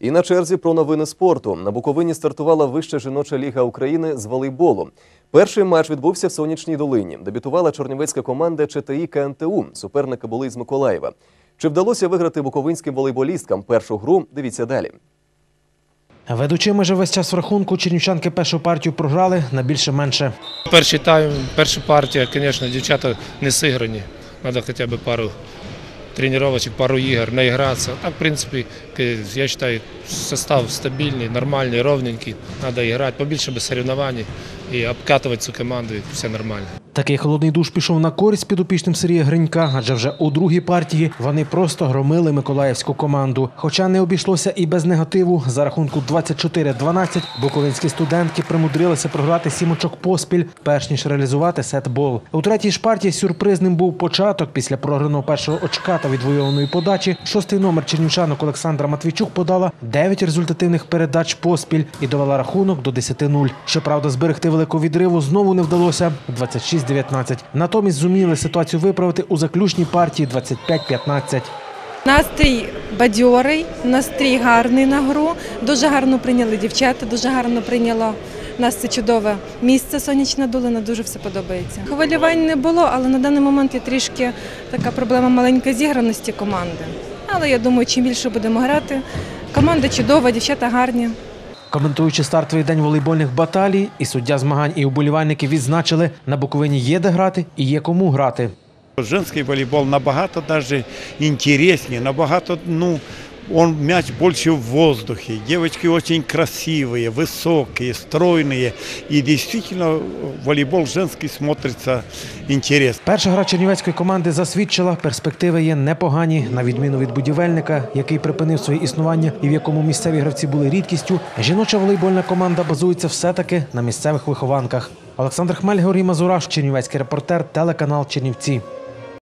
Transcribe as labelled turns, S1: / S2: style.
S1: І на черзі про новини спорту. На Буковині стартувала вища жіноча ліга України з волейболу. Перший матч відбувся в сонячній долині. Дебютувала чорнівецька команда ЧТІ КНТУ. Суперники були з Миколаєва. Чи вдалося виграти буковинським волейболісткам першу гру? Дивіться далі.
S2: Ведучими же весь час в рахунку чернівчанки першу партію програли на більше-менше.
S3: Перший тайм, перша партія, звісно, дівчата не сиграні. Треба хоча б пару тренувань, пару игр, наігратися. Так, в принципі, к- я считаю, состав стабільний, нормальний, ровненький. Надо грати, побольше без соревнований і обкатувати цю команду, и все нормально.
S2: Такий холодний душ пішов на користь підопічним Сергія Гринька, адже вже у другій партії вони просто громили миколаївську команду. Хоча не обійшлося і без негативу. За рахунку 24-12 буковинські студентки примудрилися програти сім очок поспіль, перш ніж реалізувати сетбол. У третій ж партії сюрпризним був початок після програного першого очка та відвоюваної подачі. Шостий номер чернівчанок Олександра Матвійчук подала 9 результативних передач поспіль і довела рахунок до 10-0. Щоправда, зберегти велику відриву знову не вдалося 26-19. Натомість зуміли ситуацію виправити у заключній партії 25-15.
S4: Настрій бадьорий, настрій гарний на гру. Дуже гарно прийняли дівчата, дуже гарно прийняло нас це чудове місце сонячна долина. Дуже все подобається. Хвилювань не було, але на даний момент є трішки така проблема маленької зіграності команди. Але я думаю, чим більше будемо грати, команда чудова, дівчата гарні.
S2: Коментуючи стартовий день волейбольних баталій, і суддя змагань, і уболівальники відзначили, на Буковині є де грати і є кому грати.
S5: Женський волейбол набагато навіть интереснее, набагато, ну, он мяч больше в воздухе. Девочки очень красивые, высокие, стройные. И действительно волейбол женский смотрится интересно.
S2: Перша гра чернівецької команди засвідчила, перспективи є непогані, на відміну від будівельника, який припинив своє існування і в якому місцеві гравці були рідкістю. Жіноча волейбольна команда базується все-таки на місцевих вихованках. Олександр Хмель, Георгій Мазураш, Чернівецький репортер, телеканал Чернівці.